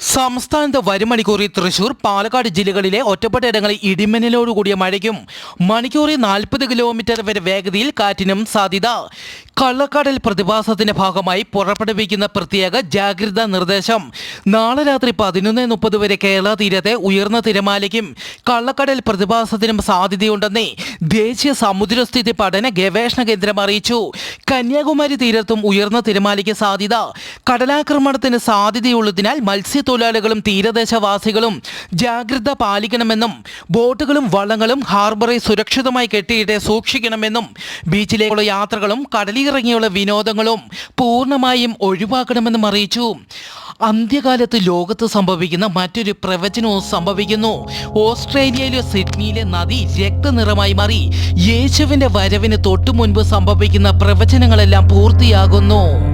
സംസ്ഥാനത്ത് വരും മണിക്കൂറിൽ തൃശൂർ പാലക്കാട് ജില്ലകളിലെ ഒറ്റപ്പെട്ട ഇടങ്ങളിൽ ഇടിമിന്നലോടുകൂടിയ മഴയ്ക്കും മണിക്കൂറിൽ നാൽപ്പത് കിലോമീറ്റർ വരെ വേഗതയിൽ കാറ്റിനും സാധ്യത. കള്ളക്കടൽ പ്രതിഭാസത്തിന്റെ ഭാഗമായി പുറപ്പെടുവിക്കുന്ന പ്രത്യേക ജാഗ്രതാ നിർദ്ദേശം. നാളെ രാത്രി പതിനൊന്ന് മുപ്പത് വരെ കേരള തീരത്തെ ഉയർന്ന തിരമാലയ്ക്കും കള്ളക്കടൽ പ്രതിഭാസത്തിനും സാധ്യതയുണ്ടെന്ന് ദേശീയ സമുദ്രസ്ഥിതി പഠന ഗവേഷണ കേന്ദ്രം അറിയിച്ചു. കന്യാകുമാരി തീരത്തും ഉയർന്ന തിരമാലയ്ക്ക് സാധ്യത. കടലാക്രമണത്തിന് സാധ്യതയുള്ളതിനാൽ മത്സ്യത്തൊഴിലാളികളും തീരദേശവാസികളും ജാഗ്രത പാലിക്കണമെന്നും ബോട്ടുകളും വള്ളങ്ങളും ഹാർബറിൽ സുരക്ഷിതമായി കെട്ടിയിട്ട് സൂക്ഷിക്കണമെന്നും ബീച്ചിലേക്കുള്ള യാത്രകളും കടലിറങ്ങിയുള്ള വിനോദങ്ങളും പൂർണമായും ഒഴിവാക്കണമെന്നും അറിയിച്ചു. അന്ത്യകാലത്ത് ലോകത്ത് സംഭവിക്കുന്ന മറ്റൊരു പ്രവചനവും സംഭവിക്കുന്നു. ഓസ്ട്രേലിയയിലെ സിഡ്നിയിലെ നദി രക്തനിറമായി മാറി. യേശുവിന്റെ വരവിന് തൊട്ടു മുൻപ് സംഭവിക്കുന്ന പ്രവചനങ്ങളെല്ലാം പൂർത്തിയാകുന്നു.